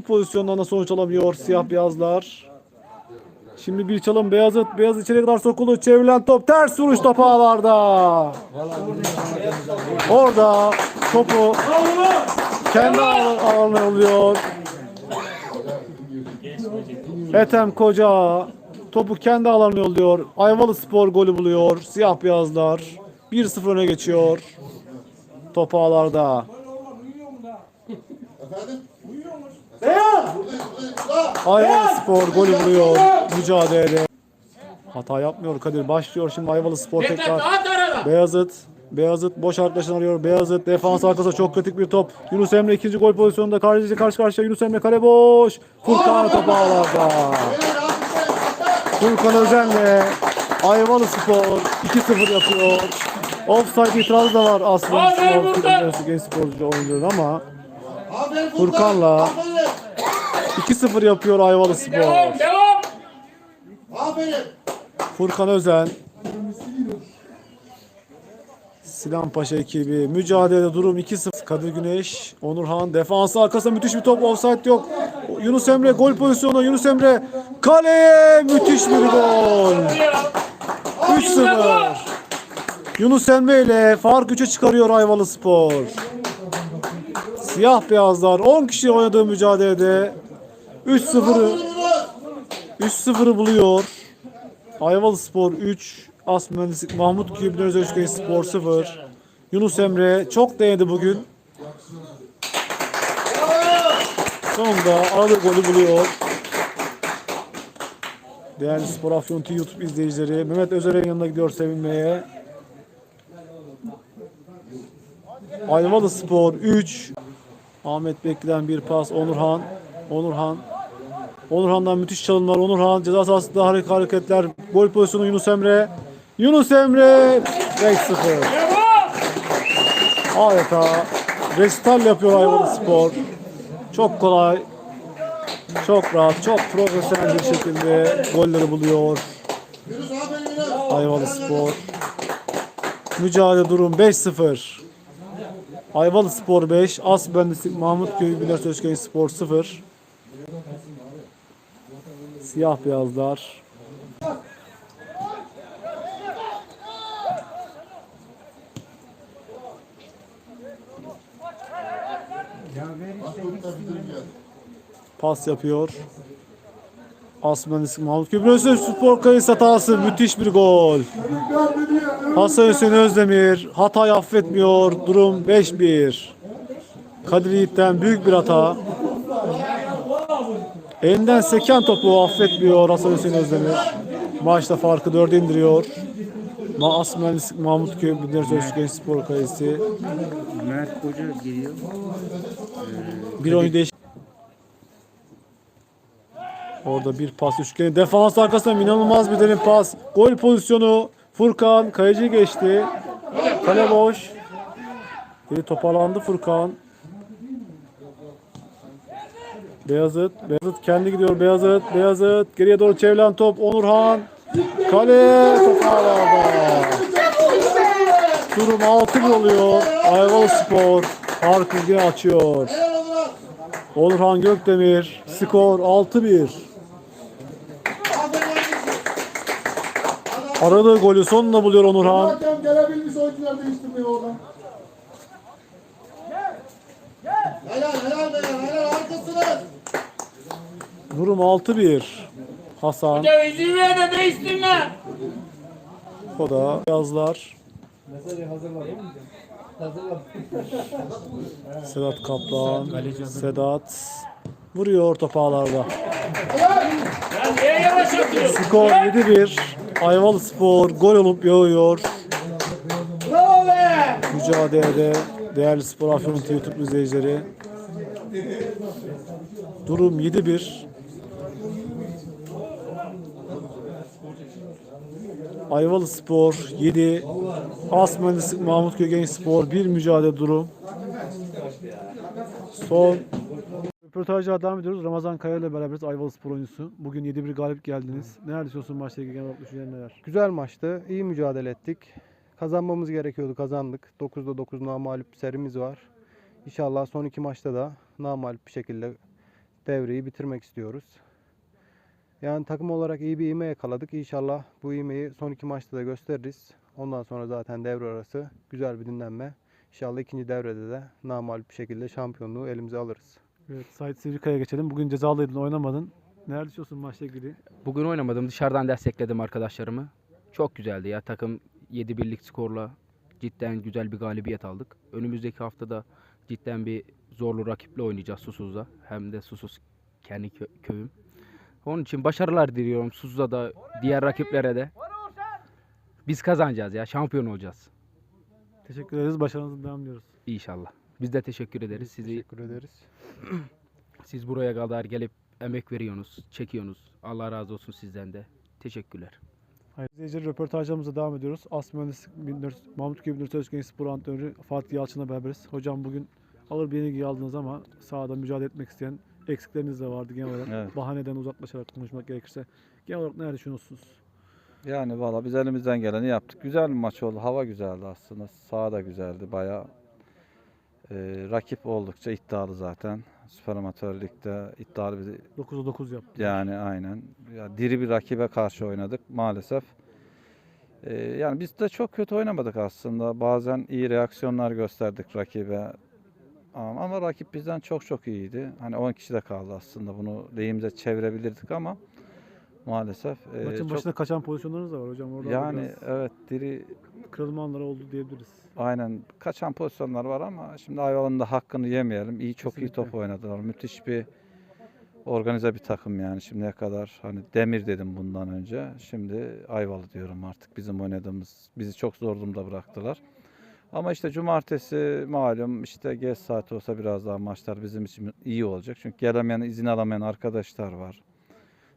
Bu pozisyondan da sonuç alamıyor siyah beyazlar. Şimdi bir çalım Beyazıt. Beyaz içeri kadar sokuldu. Çevrilen top ters vuruş top ağlarda. Orada topu kendi alanına oluyor. Ethem Koca topu kendi alanına yolluyor. Ayvalı Spor golü buluyor. Siyah beyazlar 1-0 öne geçiyor. Top ağlarda. Ayvalı Spor golü buluyor mücadelede. Hata yapmıyor Kadir. Başlıyor şimdi Ayvalı Spor tekrar. Beyazıt. Beyazıt boş arkadaşını arıyor. Beyazıt defans arkasında çok kritik bir top. Yunus Emre ikinci gol pozisyonunda karşı karşı karşıya Yunus Emre kale boş. Furkan top ağlarda. Furkan Özen'le Ayvalı Spor 2-0 yapıyor. Offside itirazı da var aslında spor, sporcu oyuncuların ama Furkan'la. 2-0 yapıyor Ayvalı Spor. Devam devam. Aferin. Furkan Özen. Sinan Paşa ekibi. Mücadele durum 2-0 Kadir Güneş Onurhan. Defansı arkasında müthiş bir top. Offside yok. Yunus Emre gol pozisyonu Yunus Emre kaleye. Müthiş bir gol. 3-0 Yunus Emre ile fark 3'e çıkarıyor Ayvalı Spor. Siyah beyazlar. 10 kişi oynadığı mücadelede 3-0'ı 3-0'ı buluyor Ayvalı Spor 3, As Mühendislik Mahmut Kübüler Özköy Spor 0. Yunus Emre çok denedi bugün. Sonunda aradığı golü buluyor. Değerli Spor Afyon YouTube izleyicileri Mehmet Özer'in yanına gidiyor sevinmeye. Ayvalı Spor 3. Ahmet Bekli'den bir pas Onurhan. Onurhan Onurhan'dan müthiş çalımlar. Onurhan ceza sahasında harika hareketler. Gol pozisyonu Yunus Emre. Yunus Emre 5-0. Adeta resital yapıyor Ayvalı Spor. Çok kolay, çok rahat, çok profesyonel bir şekilde golleri buluyor. Ayvalı Spor. Mücadele durum 5-0. Ayvalı Spor 5, As Mühendislik Mahmutköy Bilir Sözköy Spor 0. Siyah beyazlar. Pas yapıyor. As Mühendislik Mahmutköy Bilir Sözköy Spor kayıs hatası müthiş bir gol. Hasan Hüseyin Özdemir hatayı affetmiyor. Durum 5-1. Kadir Yiğit'ten büyük bir hata. Elinden seken topu affetmiyor Hasan Hüseyin Özdemir. Maçta farkı 4'e indiriyor. Maas Mühendislik Mahmutköy Büdner Sözcü Spor Kalesi. Mert Koca geliyor. Bir oyun değiş. Orada bir pas üçgeni. Defans arkasından inanılmaz bir derin pas. Gol pozisyonu. Furkan kayıcı geçti. Kale boş. Geri toparlandı Furkan. Beyazıt. Beyazıt kendi gidiyor. Beyazıt. Beyazıt. Geriye doğru çevrilen top. Onurhan. Kale. Top ağlarda. Durum 6 oluyor. Ayvalı Spor. Farkı yine açıyor. Onurhan Gökdemir. Skor 6-1. Aferin kardeşim. Aradığı golü sonunda buluyor Onurhan. Gelebilmiş oyuncular değiştirmiyor oradan. Helal helal helal helal harikasınız. Durum 6-1. Hasan. Hoca izin ver de değiştirme. O da yazlar. Sedat Kaplan. Sedat. Vuruyor top ağlarda. Ya niye yavaş atıyorsun? Skor 7-1. Ayvalı Spor gol olup. Bravo be. Mücadelede değerli Spor Afyon TV YouTube izleyicileri. Durum 7-1. Ayvalı Spor 7, As Mühendislik Mahmut Gögen Spor 1 mücadele durum. Son Röportajla devam ediyoruz. Ramazan Kaya ile beraberiz Ayvalı Spor oyuncusu. Bugün 7-1 galip geldiniz. Neler düşünüyorsun maçla ilgili genel neler? Güzel maçtı. iyi mücadele ettik. Kazanmamız gerekiyordu. Kazandık. 9'da 9 namalip serimiz var. İnşallah son iki maçta da namalip bir şekilde devreyi bitirmek istiyoruz. Yani takım olarak iyi bir ivme yakaladık. İnşallah bu ivmeyi son iki maçta da gösteririz. Ondan sonra zaten devre arası güzel bir dinlenme. İnşallah ikinci devrede de namal bir şekilde şampiyonluğu elimize alırız. Evet Sait Sivrikaya geçelim. Bugün cezalıydın oynamadın. Neler düşünüyorsun maçla ilgili? Bugün oynamadım. Dışarıdan destekledim arkadaşlarımı. Çok güzeldi ya. Takım 7 birlik skorla cidden güzel bir galibiyet aldık. Önümüzdeki haftada cidden bir zorlu rakiple oynayacağız Susuz'da. Hem de Susuz kendi kö- köyüm. Onun için başarılar diliyorum Susuz'a da diğer rakiplere de. Biz kazanacağız ya. Şampiyon olacağız. Teşekkür ederiz. Başarınızı devam ediyoruz. İnşallah. Biz de teşekkür ederiz. Sizi Teşekkür ederiz. siz buraya kadar gelip emek veriyorsunuz, çekiyorsunuz. Allah razı olsun sizden de. Teşekkürler. Hayır. İzleyiciler röportajlarımıza devam ediyoruz. As Mühendislik 1400 Mahmut Köy 1400 Genç Spor Antrenörü Fatih Yalçın'la beraberiz. Hocam bugün alır bir yenilgi aldınız ama sahada mücadele etmek isteyen eksikleriniz de vardı genel olarak. Evet. Bahaneden uzaklaşarak konuşmak gerekirse. Genel olarak neler düşünüyorsunuz? Yani valla biz elimizden geleni yaptık. Güzel bir maç oldu. Hava güzeldi aslında. Saha da güzeldi. Bayağı e, rakip oldukça iddialı zaten. Süper Amatör Lig'de iddialı bir 9'a 9 yaptı. yani aynen. Ya, diri bir rakibe karşı oynadık maalesef. E, yani biz de çok kötü oynamadık aslında. Bazen iyi reaksiyonlar gösterdik rakibe. Ama, ama rakip bizden çok çok iyiydi. Hani 10 kişi de kaldı aslında. Bunu lehimize çevirebilirdik ama maalesef e, Maçın çok başında kaçan pozisyonlarınız da var hocam. Orada yani biraz evet diri kırılma anları oldu diyebiliriz. Aynen kaçan pozisyonlar var ama şimdi Ayvalık'ın da hakkını yemeyelim. İyi çok iyi Kesinlikle. top oynadılar. Müthiş bir organize bir takım yani şimdiye kadar. Hani Demir dedim bundan önce. Şimdi Ayvalı diyorum artık. Bizim oynadığımız bizi çok zor durumda bıraktılar. Ama işte cumartesi malum işte geç saat olsa biraz daha maçlar bizim için iyi olacak. Çünkü gelemeyen, izin alamayan arkadaşlar var.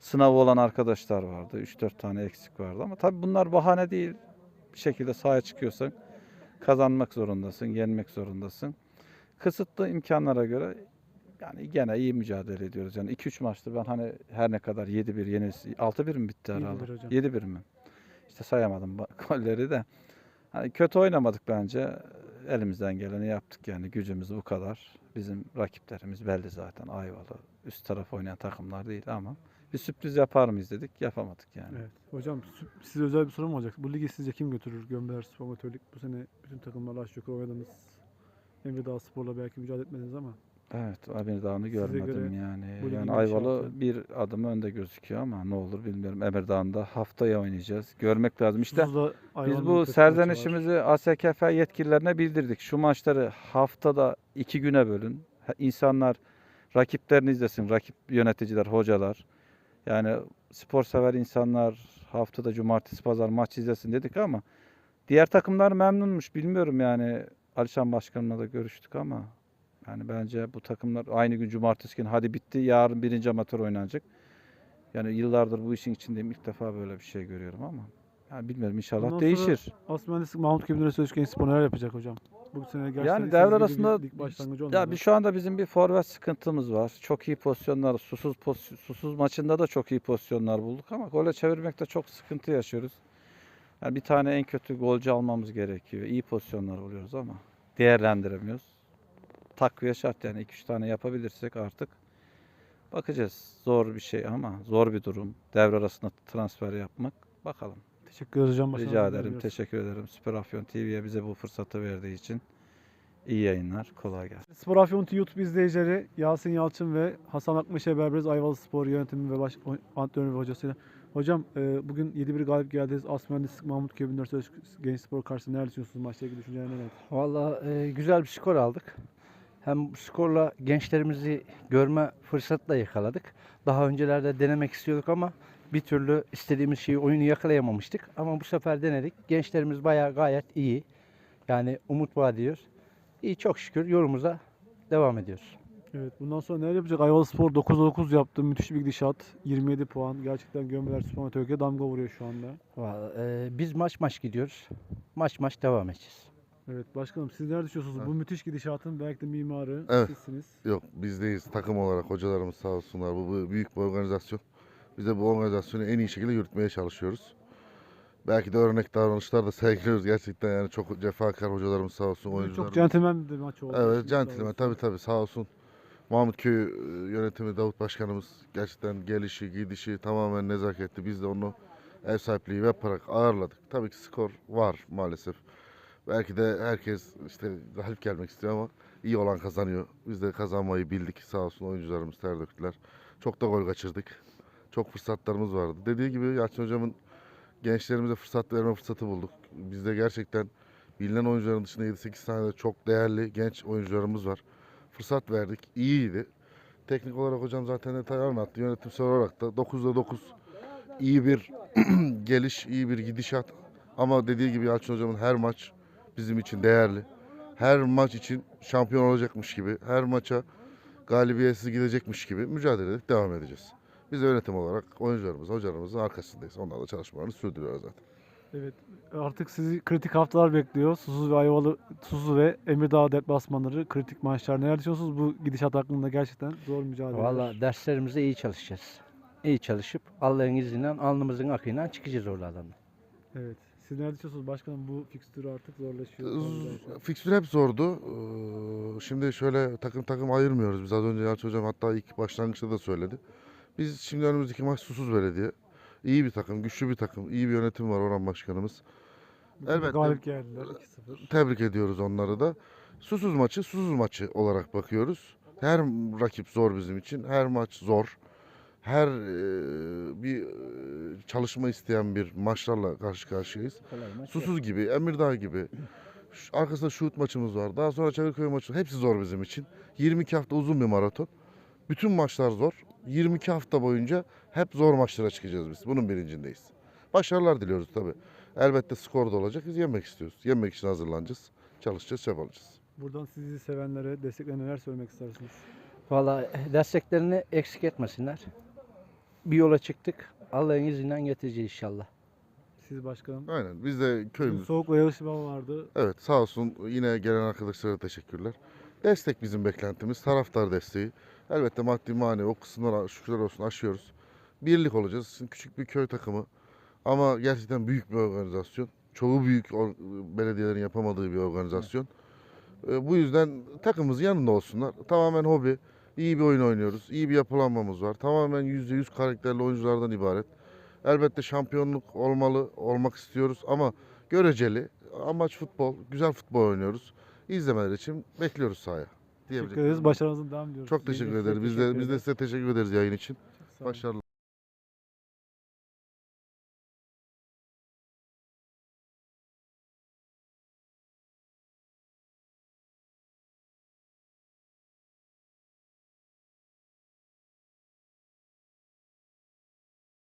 Sınavı olan arkadaşlar vardı. 3-4 tane eksik vardı ama tabii bunlar bahane değil. Bir şekilde sahaya çıkıyorsan kazanmak zorundasın, yenmek zorundasın. Kısıtlı imkanlara göre yani gene iyi mücadele ediyoruz. Yani 2-3 maçtır ben hani her ne kadar 7-1 yenilsi 6-1 mi bitti 7-1 herhalde? hocam. 7-1 mi? İşte sayamadım golleri de. Hani kötü oynamadık bence. Elimizden geleni yaptık yani gücümüz bu kadar. Bizim rakiplerimiz belli zaten Ayvalı. Üst taraf oynayan takımlar değil ama bir sürpriz yapar mıyız dedik yapamadık yani. Evet. Hocam sü- size özel bir sorum olacak. Bu ligi sizce kim götürür? Gömbeler Spor. Bu sene bütün takımlarla aşağı yukarı oynadınız. Emre Spor'la belki mücadele etmediniz ama Evet, Emir Dağı'nı görmedim göre yani. ligin Yani Ayvalı gidişatı- bir adım önde gözüküyor ama ne olur bilmiyorum. Emir Dağı'nda haftaya oynayacağız. Görmek lazım. İşte Tuzla biz bu kötü maçı var. serzenişimizi ASKF yetkililerine bildirdik. Şu maçları haftada iki güne bölün. Ha- İnsanlar rakiplerini izlesin. Rakip yöneticiler, hocalar. Yani spor sever insanlar haftada cumartesi pazar maç izlesin dedik ama diğer takımlar memnunmuş. Bilmiyorum yani Alişan Başkan'la da görüştük ama yani bence bu takımlar aynı gün cumartesi günü hadi bitti yarın birinci amatör oynanacak. Yani yıllardır bu işin içindeyim ilk defa böyle bir şey görüyorum ama yani bilmiyorum inşallah değişir. Mühendislik Mahmut Üniversitesi Genç Spor neler yapacak hocam? Bu sene gerçekten Yani devre bir arasında lig başlangıcı olmadı. ya bir şu anda bizim bir forvet sıkıntımız var. Çok iyi pozisyonlar, susuz poz- susuz maçında da çok iyi pozisyonlar bulduk ama gole çevirmekte çok sıkıntı yaşıyoruz. Yani bir tane en kötü golcü almamız gerekiyor. İyi pozisyonlar buluyoruz ama değerlendiremiyoruz. Takviye şart yani 2-3 tane yapabilirsek artık bakacağız. Zor bir şey ama zor bir durum. Devre arasında transfer yapmak. Bakalım. Teşekkür ederiz hocam. Rica ederim. Teşekkür ederim. Süper Afyon TV'ye bize bu fırsatı verdiği için. iyi yayınlar. Kolay gelsin. Spor Afyon TV YouTube izleyicileri Yasin Yalçın ve Hasan Akmeş'e beraberiz. Ayvalı Spor yönetimi ve baş, antrenör ve hocasıyla. Hocam e, bugün 7-1 galip geldiniz. As Mühendislik Mahmut Köy Üniversitesi Genç Spor karşısında neler düşünüyorsunuz? Maçla ilgili düşünceler neler? Valla e, güzel bir skor aldık. Hem bu skorla gençlerimizi görme fırsatı da yakaladık. Daha öncelerde denemek istiyorduk ama bir türlü istediğimiz şeyi oyunu yakalayamamıştık. Ama bu sefer denedik. Gençlerimiz bayağı gayet iyi. Yani umut vaat ediyoruz. İyi çok şükür yolumuza devam ediyoruz. Evet bundan sonra neler yapacak? Ayvalı Spor 9'a 9 yaptı. Müthiş bir gidişat. 27 puan. Gerçekten Gömbeler Spor Amatör'e damga vuruyor şu anda. Vallahi, e, biz maç maç gidiyoruz. Maç maç devam edeceğiz. Evet başkanım siz neler düşünüyorsunuz? Bu müthiş gidişatın belki de mimarı Evet. sizsiniz. Yok bizdeyiz takım olarak hocalarımız sağ olsunlar. Bu, bu büyük bir organizasyon. Biz de bu organizasyonu en iyi şekilde yürütmeye çalışıyoruz. Belki de örnek davranışlar da sergiliyoruz gerçekten yani çok cefakar hocalarımız sağ olsun oyuncularımız. Çok centilmen bir maç oldu. Evet centilmen tabii tabii sağ olsun. Mahmutköy e, yönetimi Davut Başkanımız gerçekten gelişi, gidişi tamamen nezaketli. Biz de onu ev sahipliği yaparak ağırladık. Tabii ki skor var maalesef. Belki de herkes işte galip gelmek istiyor ama iyi olan kazanıyor. Biz de kazanmayı bildik. Sağ olsun oyuncularımız ter döktüler. Çok da gol kaçırdık. Çok fırsatlarımız vardı. Dediği gibi Yalçın Hocam'ın gençlerimize fırsat verme fırsatı bulduk. Bizde gerçekten bilinen oyuncuların dışında 7-8 tane de çok değerli genç oyuncularımız var. Fırsat verdik. İyiydi. Teknik olarak hocam zaten detay anlattı. Yönetimsel olarak da 9'da 9 iyi bir geliş, iyi bir gidişat. Ama dediği gibi Yalçın Hocam'ın her maç bizim için değerli. Her maç için şampiyon olacakmış gibi, her maça galibiyetsiz gidecekmiş gibi mücadele edip devam edeceğiz. Biz de yönetim olarak oyuncularımız, hocalarımızın arkasındayız. Onlar da çalışmalarını sürdürüyorlar zaten. Evet. Artık sizi kritik haftalar bekliyor. Susuz ve Ayvalı, Susuz ve Emirdağ deplasmanları kritik maçlar. Neler düşünüyorsunuz bu gidişat hakkında gerçekten zor mücadele. Valla derslerimizde iyi çalışacağız. İyi çalışıp Allah'ın izniyle alnımızın akıyla çıkacağız oralardan. Evet. Siz neler düşünüyorsunuz başkanım bu fikstürü artık zorlaşıyor. Z- Fikstür hep zordu. Ee, Şimdi şöyle takım takım ayırmıyoruz. Biz az önce Yalçın Hocam hatta ilk başlangıçta da söyledi. Biz şimdi önümüzdeki maç Susuz Belediye. İyi bir takım, güçlü bir takım, iyi bir yönetim var Orhan Başkanımız. Elbette. Galip geldiler 2-0. Tebrik ediyoruz onları da. Susuz maçı susuz maçı olarak bakıyoruz. Her rakip zor bizim için. Her maç zor. Her e, bir e, çalışma isteyen bir maçlarla karşı karşıyayız. Susuz gibi, Emirdağ gibi. Şu- Arkasında şut maçımız var. Daha sonra Çakırköy maçı. Hepsi zor bizim için. 22 hafta uzun bir maraton. Bütün maçlar zor. 22 hafta boyunca hep zor maçlara çıkacağız biz. Bunun bilincindeyiz. Başarılar diliyoruz tabii. Elbette skor da olacak. Biz yenmek istiyoruz. Yenmek için hazırlanacağız. Çalışacağız, çabalayacağız. Buradan sizi sevenlere, destekleyenlere neler söylemek istersiniz? Valla desteklerini eksik etmesinler. Bir yola çıktık. Allah'ın izniyle getireceğiz inşallah. Siz başkanım. Aynen. Biz de köyümüz. Soğuk ve hava vardı. Evet sağ olsun yine gelen arkadaşlara teşekkürler. Destek bizim beklentimiz. Taraftar desteği. Elbette maddi manevi o kısımlara şükürler olsun aşıyoruz. Birlik olacağız. Şimdi küçük bir köy takımı. Ama gerçekten büyük bir organizasyon. Çoğu büyük belediyelerin yapamadığı bir organizasyon. Ee, bu yüzden takımımızın yanında olsunlar. Tamamen hobi. İyi bir oyun oynuyoruz. İyi bir yapılanmamız var. Tamamen %100 karakterli oyunculardan ibaret. Elbette şampiyonluk olmalı, olmak istiyoruz ama göreceli. Amaç futbol, güzel futbol oynuyoruz. İzlemeler için bekliyoruz sahaya. Teşekkür ederiz. Başarınızın devam diliyoruz. Çok teşekkür ederiz. Biz de biz de size teşekkür ederiz yayın için. Başarılar.